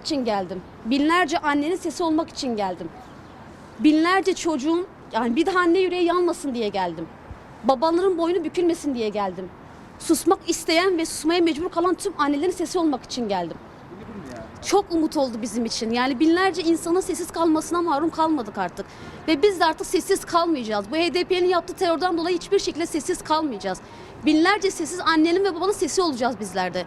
için geldim. Binlerce annenin sesi olmak için geldim. Binlerce çocuğun yani bir daha anne yüreği yanmasın diye geldim. Babaların boynu bükülmesin diye geldim. Susmak isteyen ve susmaya mecbur kalan tüm annelerin sesi olmak için geldim. Çok umut oldu bizim için. Yani binlerce insanın sessiz kalmasına mahrum kalmadık artık. Ve biz de artık sessiz kalmayacağız. Bu HDP'nin yaptığı terörden dolayı hiçbir şekilde sessiz kalmayacağız. Binlerce sessiz annenin ve babanın sesi olacağız bizlerde.